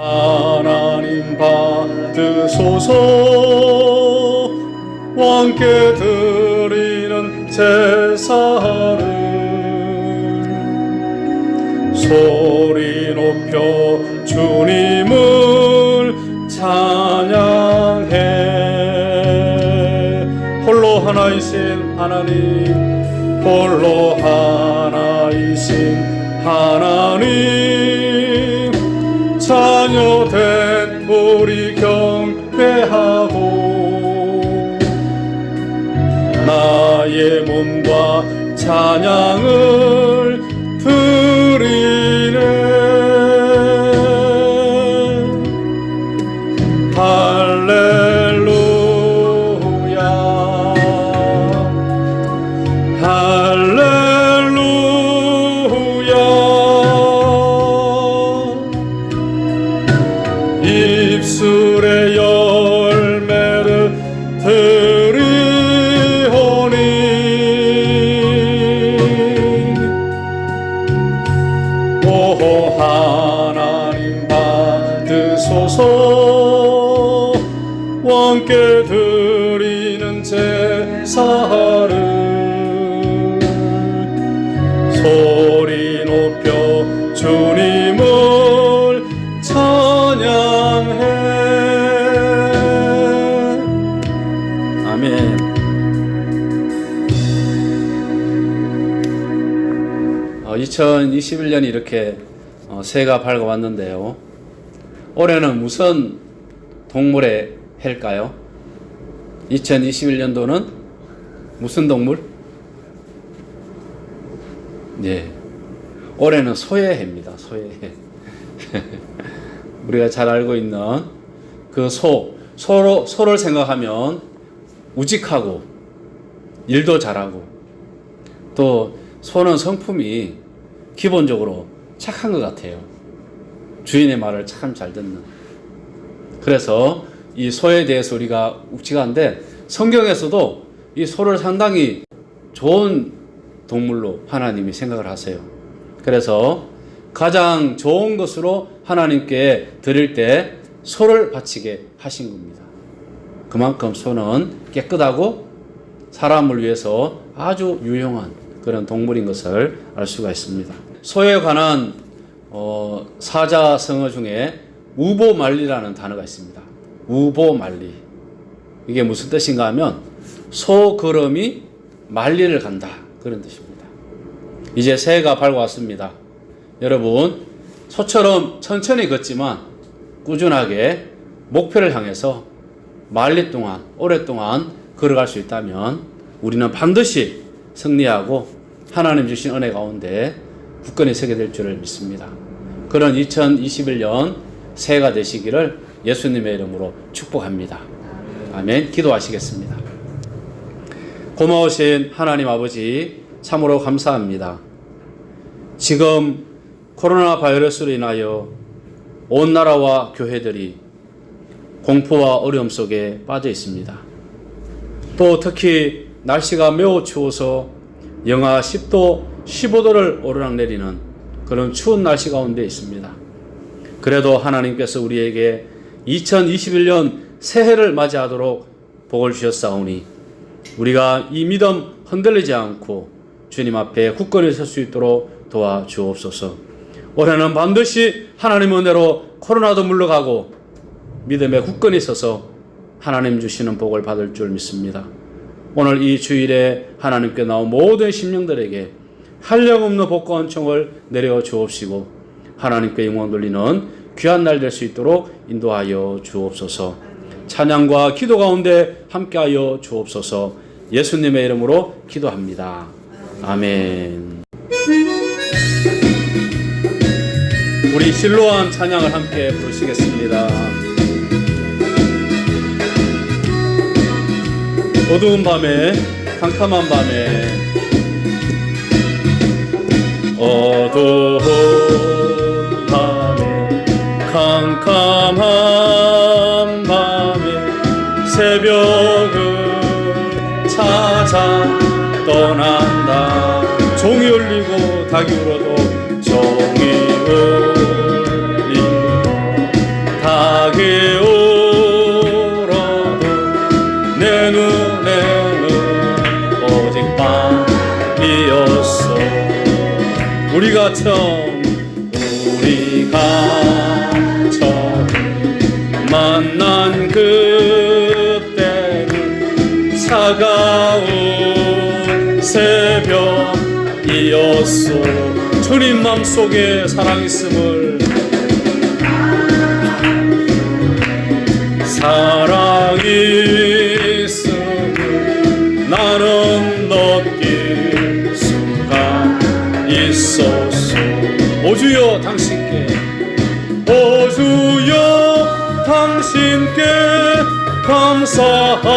하나님 받으소서. 왕께 드리는 제사를 소리 높여 주님을 찬양해. 홀로 하나이신 하나님 홀로 하나이신 하나님 찬양을 왕께 드리는 제사를 소리 높여 주님을 찬양해 아멘 어, 2021년이 이렇게 어, 새해가 밝아왔는데요. 올해는 무슨 동물의 해일까요? 2021년도는 무슨 동물? 네. 올해는 소의 해입니다. 소의 해. 우리가 잘 알고 있는 그 소, 소로, 소를 생각하면 우직하고 일도 잘하고 또 소는 성품이 기본적으로 착한 것 같아요. 주인의 말을 참 잘 듣는. 그래서 이 소에 대해서 우리가 묵직한데 성경에서도 이 소를 상당히 좋은 동물로 하나님이 생각을 하세요. 그래서 가장 좋은 것으로 하나님께 드릴 때 소를 바치게 하신 겁니다. 그만큼 소는 깨끗하고 사람을 위해서 아주 유용한 그런 동물인 것을 알 수가 있습니다. 소에 관한 어, 사자성어 중에 우보말리라는 단어가 있습니다. 우보말리. 이게 무슨 뜻인가 하면 소 걸음이 말리를 간다. 그런 뜻입니다. 이제 새해가 밝아왔습니다. 여러분, 소처럼 천천히 걷지만 꾸준하게 목표를 향해서 말리 동안, 오랫동안 걸어갈 수 있다면 우리는 반드시 승리하고 하나님 주신 은혜 가운데 굳건히 서게 될 줄을 믿습니다. 그런 2021년 새해가 되시기를 예수님의 이름으로 축복합니다. 아멘. 기도하시겠습니다. 고마우신 하나님 아버지 참으로 감사합니다. 지금 코로나 바이러스로 인하여 온 나라와 교회들이 공포와 어려움 속에 빠져 있습니다. 또 특히 날씨가 매우 추워서 영하 10도, 15도를 오르락내리는 그런 추운 날씨 가운데 있습니다. 그래도 하나님께서 우리에게 2021년 새해를 맞이하도록 복을 주셨사오니 우리가 이 믿음 흔들리지 않고 주님 앞에 굳건히 설 수 있도록 도와 주옵소서. 올해는 반드시 하나님 은혜로 코로나도 물러가고 믿음에 굳건히 서서 하나님 주시는 복을 받을 줄 믿습니다. 오늘 이 주일에 하나님께 나온 모든 심령들에게 한량없는 복과 은총을 내려 주옵시고 하나님께 영광 돌리는 귀한 날 될 수 있도록 인도하여 주옵소서. 찬양과 기도 가운데 함께하여 주옵소서. 예수님의 이름으로 기도합니다. 아멘. 우리 실로암 찬양을 함께 부르시겠습니다. 어두운 밤에 캄캄한 밤에 어두운 새벽을 찾아 떠난다. 종이 울리고 닭이 울어도 종이 울리고 닭이 울어도 내 눈에는 오직 밤이었어. 우리가 참 우리가 새벽이었소 주님 맘속에 사랑 있음을. 사랑이 있음을 나는 느낄 수가 있었소 오주여 당신께. 오주여 당신께 감사하리라.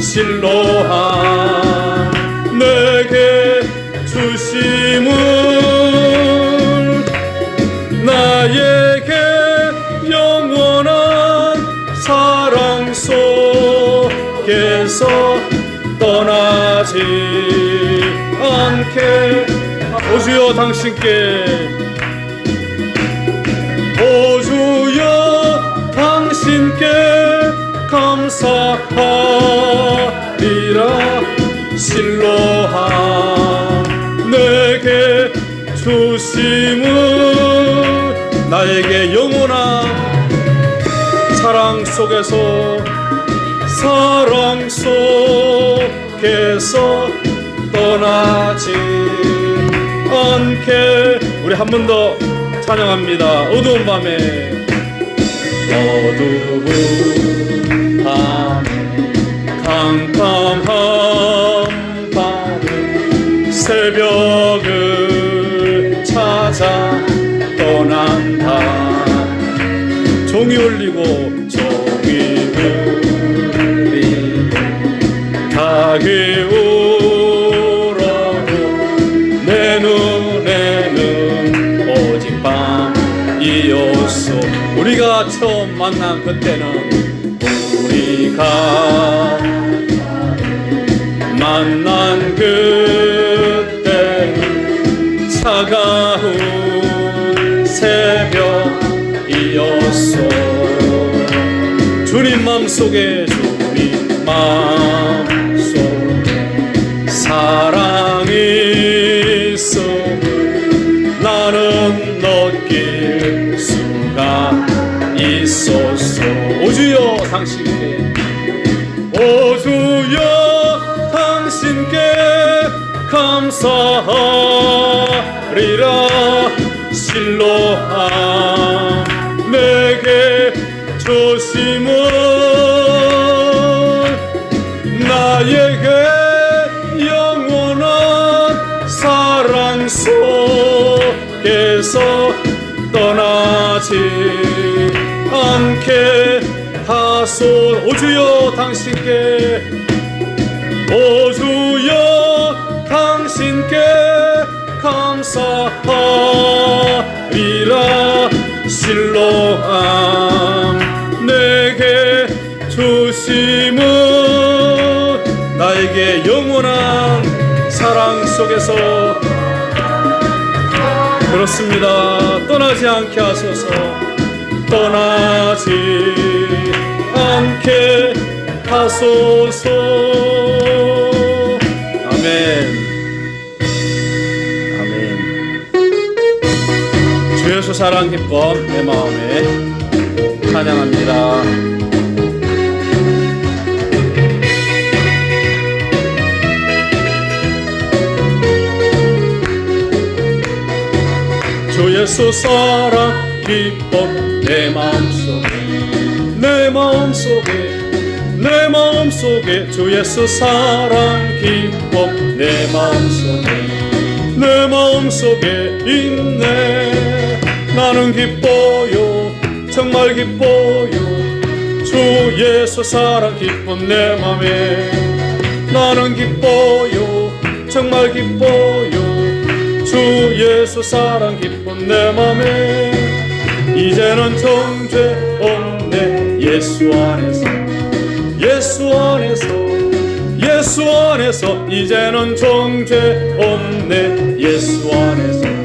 실로한 주여 당신께. 오 주여 당신께 감사하리라. 실로한 내게 주심을 나에게 영원한 사랑 속에서 사랑 속에서 떠나지 않게 우리 한 번 더 찬양합니다. 어두운 밤에 어두운 밤 캄캄한 밤 새벽을 찾아 떠난다 종이 울리고 종이 울리고 닭이 울어도 내 눈 우리가 처음 만난 그때는 우리가 만난 그때는 차가운 새벽이었소 주님 맘속에 내게 주심을. 나에게 영원한 사랑 속에서 떠나지 않게 하소. 오주여 당신께 오주 감사하리라 실로함 내게 주심은 나에게 영원한 사랑 속에서 그렇습니다. 떠나지 않게 하소서. 떠나지 사랑 기쁨 내 마음에 찬양합니다. 주 예수 사랑 기쁨 내 마음속에 내 마음속에 내 마음속에 주 예수 사랑 기쁨 내 마음속에 내 마음속에 있네 나는 기뻐요. 정말 기뻐요. 주 예수 사랑 기쁨 내 맘에 나는 기뻐요. 정말 기뻐요. 주 예수 사랑 기쁨 내 맘에 이제는 정죄 없네. 예수 안에서 예수 안에서 예수 안에서 이제는 정죄 없네. 예수 안에서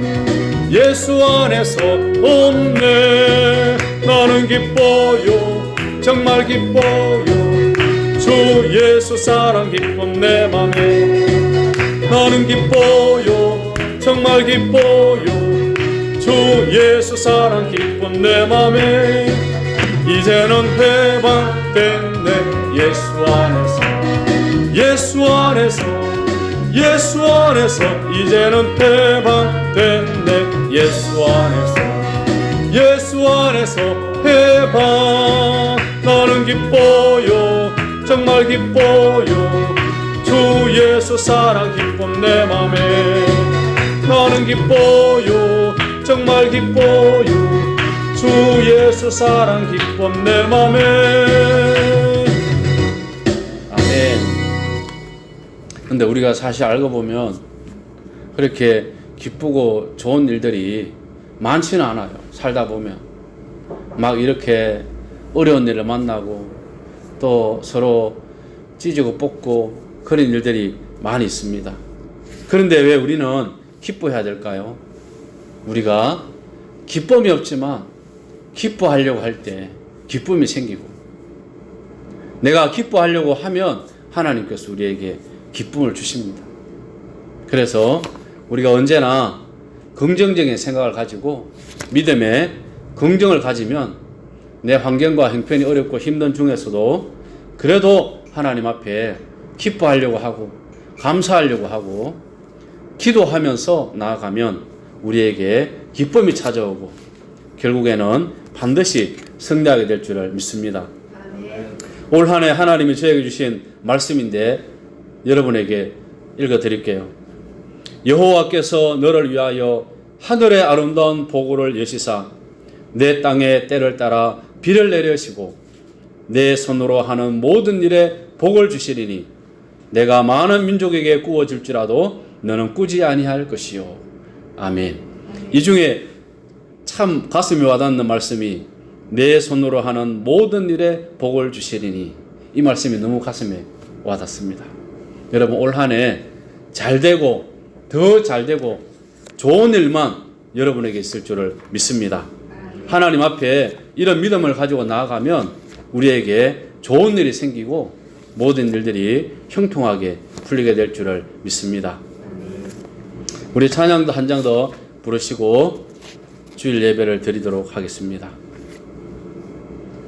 예수 안에서 없네. 나는 기뻐요. 정말 기뻐요. 주 예수 사랑 기쁨 내 맘에. 나는 기뻐요. 정말 기뻐요. 주 예수 사랑 기쁜 내 맘에. 이제는 해방됐네 예수 안에서. 예수 안에서. 예수 안에서 이제는 해방됐네 예수 안에서 예수 안에서 해방 나는 기뻐요. 정말 기뻐요. 주 예수 사랑 기쁜 내 맘에. 나는 기뻐요. 정말 기뻐요. 주 예수 사랑 기쁜 내 맘에. 아멘. 근데 우리가 사실 알고 보면 그렇게 기쁘고 좋은 일들이 많지는 않아요. 살다 보면 막 이렇게 어려운 일을 만나고 또 서로 찢고 뽑고 그런 일들이 많이 있습니다. 그런데 왜 우리는 기뻐해야 될까요? 우리가 기쁨이 없지만 기뻐하려고 할 때 기쁨이 생기고 내가 기뻐하려고 하면 하나님께서 우리에게 기쁨을 주십니다. 그래서 우리가 언제나 긍정적인 생각을 가지고 믿음에 긍정을 가지면 내 환경과 형편이 어렵고 힘든 중에서도 그래도 하나님 앞에 기뻐하려고 하고 감사하려고 하고 기도하면서 나아가면 우리에게 기쁨이 찾아오고 결국에는 반드시 승리하게 될 줄을 믿습니다. 올 한 해 하나님이 저에게 주신 말씀인데 여러분에게 읽어 드릴게요. 여호와께서 너를 위하여 하늘의 아름다운 보고를 여시사 내 땅에 때를 따라 비를 내려시고 내 손으로 하는 모든 일에 복을 주시리니 내가 많은 민족에게 구워 줄지라도 너는 꾸지 아니할 것이요. 아멘. 이 중에 참 가슴이 와닿는 말씀이 내 손으로 하는 모든 일에 복을 주시리니 이 말씀이 너무 가슴에 와닿습니다. 여러분 올 한해 잘 되고 더 잘 되고 좋은 일만 여러분에게 있을 줄을 믿습니다. 하나님 앞에 이런 믿음을 가지고 나아가면 우리에게 좋은 일이 생기고 모든 일들이 형통하게 풀리게 될 줄을 믿습니다. 우리 찬양도 한 장 더 부르시고 주일 예배를 드리도록 하겠습니다.